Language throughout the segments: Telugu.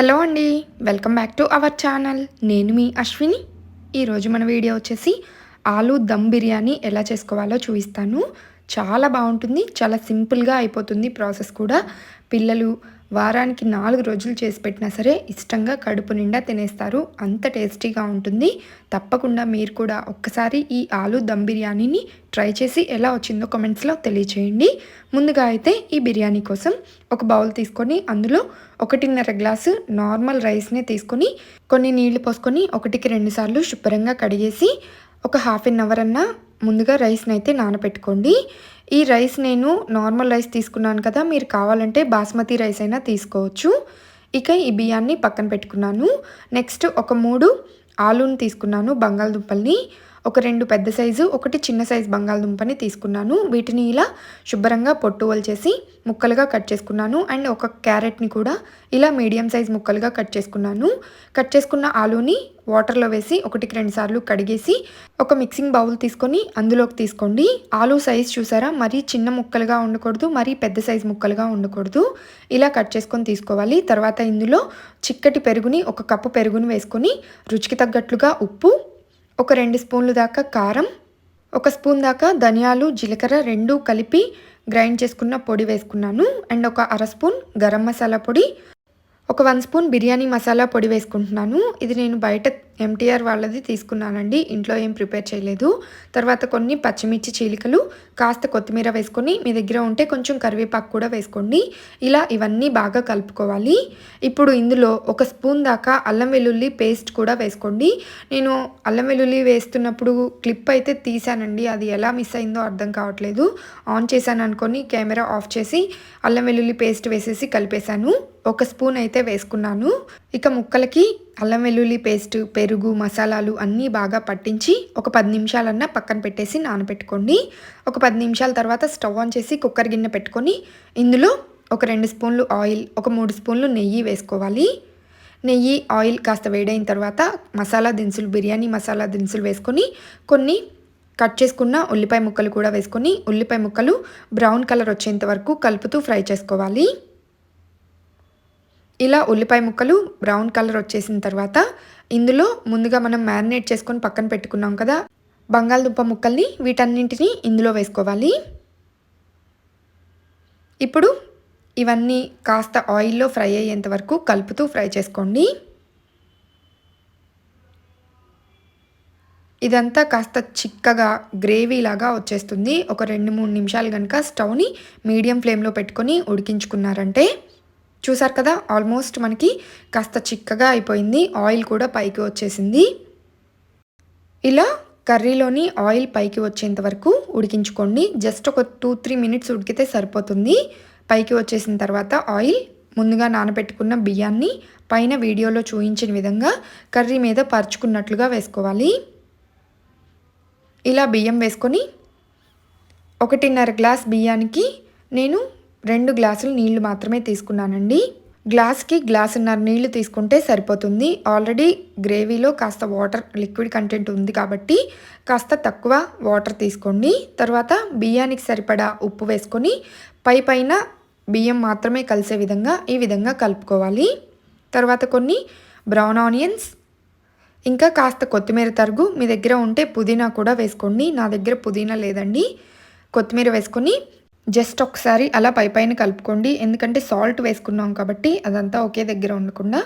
హలో అండి welcome back to our channel. నేను మీ అశ్విని. ఈరోజు మన వీడియో వచ్చేసి ఆలు దమ్ బిర్యానీ ఎలా చేసుకోవాలో చూపిస్తాను. చాలా బాగుంటుంది చాలా సింపుల్గా అయిపోతుంది ప్రాసెస్ కూడా. పిల్లలు వారానికి నాలుగు రోజులు చేసి పెట్టినా సరే ఇష్టంగా కడుపు నిండా తినేస్తారు. అంత టేస్టీగా ఉంటుంది. తప్పకుండా మీరు కూడా ఒక్కసారి ఈ ఆలు దమ్ బిర్యానీని ట్రై చేసి ఎలా వచ్చిందో కమెంట్స్లో తెలియచేయండి. ముందుగా అయితే ఈ బిర్యానీ కోసం ఒక బౌల్ తీసుకొని అందులో ఒకటిన్నర గ్లాసు నార్మల్ రైస్ని తీసుకొని కొన్ని నీళ్ళు పోసుకొని ఒకటికి రెండుసార్లు శుభ్రంగా కడిగేసి ఒక హాఫ్ అన్ అవర్ అన్నా ముందుగా రైస్ని అయితే నానబెట్టుకోండి ఈ రైస్ నేను నార్మల్ రైస్ తీసుకున్నాను కదా మీరు కావాలంటే బాస్మతి రైస్ అయినా తీసుకోవచ్చు. ఇక ఈ బియ్యాన్ని పక్కన పెట్టుకున్నాను. నెక్స్ట్ ఒక మూడు ఆలూని తీసుకున్నాను బంగాళదుంపల్ని. ఒక రెండు పెద్ద సైజు ఒకటి చిన్న సైజు బంగాళదుంపని తీసుకున్నాను. వీటిని ఇలా శుభ్రంగా పొట్టు చేసి ముక్కలుగా కట్ చేసుకున్నాను. అండ్ ఒక క్యారెట్ని కూడా ఇలా మీడియం సైజ్ ముక్కలుగా కట్ చేసుకున్నాను. కట్ చేసుకున్న ఆలూని వాటర్లో వేసి ఒకటికి రెండు సార్లు కడిగేసి ఒక మిక్సింగ్ బౌల్ తీసుకొని అందులోకి తీసుకోండి. ఆలు సైజ్ చూసారా? మరీ చిన్న ముక్కలుగా ఉండకూడదు మరీ పెద్ద సైజ్ ముక్కలుగా ఉండకూడదు. ఇలా కట్ చేసుకొని తీసుకోవాలి. తర్వాత ఇందులో చిక్కటి పెరుగుని ఒక కప్పు పెరుగుని వేసుకొని రుచికి తగ్గట్లుగా ఉప్పు ఒక రెండు స్పూన్లు దాకా కారం ఒక స్పూన్ దాకా ధనియాలు జీలకర్ర రెండు కలిపి గ్రైండ్ చేసుకున్న పొడి వేసుకున్నాను. అండ్ ఒక అర స్పూన్ గరం మసాలా పొడి ఒక వన్ స్పూన్ బిర్యానీ మసాలా పొడి వేసుకుంటున్నాను. ఇది నేను బయట ఎంటీఆర్ వాళ్ళది తీసుకున్నానండి. ఇంట్లో ఏం ప్రిపేర్ చేయలేదు. తర్వాత కొన్ని పచ్చిమిర్చి చీలికలు కాస్త కొత్తిమీర వేసుకొని మీ దగ్గర ఉంటే కొంచెం కరివేపాకు కూడా వేసుకోండి. ఇలా ఇవన్నీ బాగా కలుపుకోవాలి. ఇప్పుడు ఇందులో ఒక స్పూన్ దాకా అల్లం వెల్లుల్లి పేస్ట్ కూడా వేసుకోండి. నేను అల్లం వెల్లుల్లి వేస్తున్నప్పుడు క్లిప్ అయితే తీసానండి అది ఎలా మిస్ అయిందో అర్థం కావట్లేదు. ఆన్ చేశాను అనుకొని కెమెరా ఆఫ్ చేసి అల్లం వెల్లుల్లి పేస్ట్ వేసేసి కలిపేశాను. ఒక స్పూన్ అయితే వేసుకున్నాను. ఇక ముక్కలకి అల్లం వెల్లుల్లి పేస్ట్ పెరుగు మసాలాలు అన్నీ బాగా పట్టించి ఒక పది నిమిషాలన్నా పక్కన పెట్టేసి నానబెట్టుకోండి. ఒక పది నిమిషాల తర్వాత స్టవ్ ఆన్ చేసి కుక్కర్ గిన్నె పెట్టుకొని ఇందులో ఒక రెండు స్పూన్లు ఆయిల్ ఒక మూడు స్పూన్లు నెయ్యి వేసుకోవాలి. నెయ్యి ఆయిల్ కాస్త వేడైన తర్వాత మసాలా దినుసులు బిర్యానీ మసాలా దినుసులు వేసుకొని కొన్ని కట్ చేసుకున్న ఉల్లిపాయ ముక్కలు కూడా వేసుకొని ఉల్లిపాయ ముక్కలు బ్రౌన్ కలర్ వచ్చేంత వరకు కలుపుతూ ఫ్రై చేసుకోవాలి. ఇలా ఉల్లిపాయ ముక్కలు బ్రౌన్ కలర్ వచ్చేసిన తర్వాత ఇందులో ముందుగా మనం మ్యారినేట్ చేసుకొని పక్కన పెట్టుకున్నాం కదా బంగాళదుంప ముక్కల్ని వీటన్నింటినీ ఇందులో వేసుకోవాలి. ఇప్పుడు ఇవన్నీ కాస్త ఆయిల్లో ఫ్రై అయ్యేంత వరకు కలుపుతూ ఫ్రై చేసుకోండి. ఇదంతా కాస్త చిక్కగా గ్రేవీ లాగా వచ్చేస్తుంది. ఒక రెండు మూడు నిమిషాలు కనుక స్టవ్ని మీడియం ఫ్లేమ్లో పెట్టుకొని ఉడికించుకున్నారంటే చూసారు కదా ఆల్మోస్ట్ మనకి కాస్త చిక్కగా అయిపోయింది ఆయిల్ కూడా పైకి వచ్చేసింది. ఇలా కర్రీలోని ఆయిల్ పైకి వచ్చేంత వరకు ఉడికించుకోండి. జస్ట్ ఒక టూ త్రీ మినిట్స్ ఉడికితే సరిపోతుంది. పైకి వచ్చేసిన తర్వాత ఆయిల్ ముందుగా నానబెట్టుకున్న బియ్యాన్ని పైన వీడియోలో చూపించిన విధంగా కర్రీ మీద పరుచుకున్నట్లుగా వేసుకోవాలి. ఇలా బియ్యం వేసుకొని ఒకటిన్నర గ్లాస్ బియ్యానికి నేను రెండు గ్లాసులు నీళ్ళు మాత్రమే తీసుకున్నానండి. గ్లాస్కి గ్లాసున్నర నీళ్ళు తీసుకుంటే సరిపోతుంది. ఆల్రెడీ గ్రేవీలో కాస్త వాటర్ లిక్విడ్ కంటెంట్ ఉంది కాబట్టి కాస్త తక్కువ వాటర్ తీసుకోండి. తర్వాత బియ్యానికి సరిపడా ఉప్పు వేసుకొని పై పైన బియ్యం మాత్రమే కలిసే విధంగా ఈ విధంగా కలుపుకోవాలి. తర్వాత కొన్ని బ్రౌన్ ఆనియన్స్ ఇంకా కాస్త కొత్తిమీర తరుగు మీ దగ్గర ఉంటే పుదీనా కూడా వేసుకోండి. నా దగ్గర పుదీనా లేదండి. కొత్తిమీర వేసుకొని జస్ట్ ఒకసారి అలా పై పైన కలుపుకోండి. ఎందుకంటే సాల్ట్ వేసుకున్నాం కాబట్టి అదంతా ఒకే దగ్గర ఉండకుండా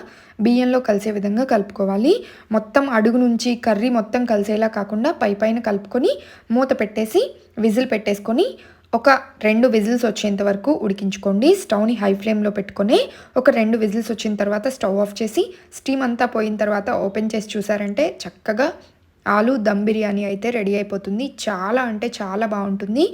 బియ్యంలో కలిసే విధంగా కలుపుకోవాలి. మొత్తం అడుగు నుంచి కర్రీ మొత్తం కలిసేలా కాకుండా పై పైన కలుపుకొని మూత పెట్టేసి విజిల్ పెట్టేసుకొని ఒక రెండు విజిల్స్ వచ్చేంత వరకు ఉడికించుకోండి. స్టవ్ని హై ఫ్లేమ్లో పెట్టుకొని ఒక రెండు విజిల్స్ వచ్చిన తర్వాత స్టవ్ ఆఫ్ చేసి స్టీమ్ అంతా పోయిన తర్వాత ఓపెన్ చేసి చూసారంటే చక్కగా ఆలు దమ్ బిర్యానీ అయితే రెడీ అయిపోతుంది. చాలా అంటే చాలా బాగుంటుంది.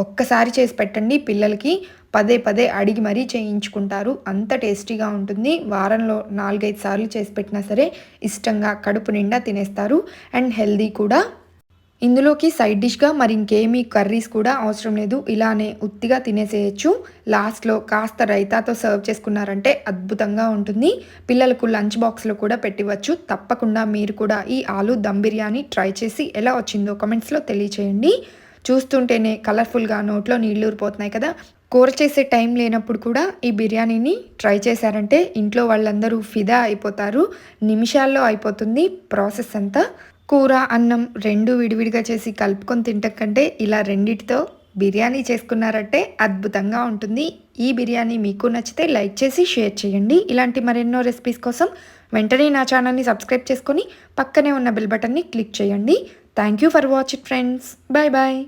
ఒక్కసారి చేసి పెట్టండి. పిల్లలకి పదే పదే అడిగి మరీ చేయించుకుంటారు. అంత టేస్టీగా ఉంటుంది. వారంలో నాలుగైదు సార్లు చేసి పెట్టినా సరే ఇష్టంగా కడుపు నిండా తినేస్తారు. అండ్ హెల్దీ కూడా. ఇందులోకి సైడ్ డిష్గా మరి ఇంకేమీ కర్రీస్ కూడా అవసరం లేదు. ఇలానే ఉత్తిగా తినేసేయచ్చు. లాస్ట్లో కాస్త రైతాతో సర్వ్ చేసుకున్నారంటే అద్భుతంగా ఉంటుంది. పిల్లలకు లంచ్ బాక్స్లో కూడా పెట్టివచ్చు తప్పకుండా మీరు కూడా ఈ ఆలు దమ్ బిర్యానీ ట్రై చేసి ఎలా వచ్చిందో కమెంట్స్లో తెలియచేయండి. చూస్తుంటేనే కలర్ఫుల్గా నోట్లో నీళ్ళు ఊరిపోతున్నాయి కదా. కూర చేసే టైం లేనప్పుడు కూడా ఈ బిర్యానీని ట్రై చేశారంటే ఇంట్లో వాళ్ళందరూ ఫిదా అయిపోతారు. నిమిషాల్లో అయిపోతుంది ప్రాసెస్ అంతా. కూర అన్నం రెండు విడివిడిగా చేసి కలుపుకొని తింటం కంటే ఇలా రెండిటితో బిర్యానీ చేసుకున్నారంటే అద్భుతంగా ఉంటుంది. ఈ బిర్యానీ మీకు నచ్చితే లైక్ చేసి షేర్ చేయండి. ఇలాంటి మరెన్నో రెసిపీస్ కోసం వెంటనే నా ఛానల్ని సబ్స్క్రైబ్ చేసుకొని పక్కనే ఉన్న బెల్ బటన్ని క్లిక్ చేయండి. Thank you for watch it friends. Bye bye.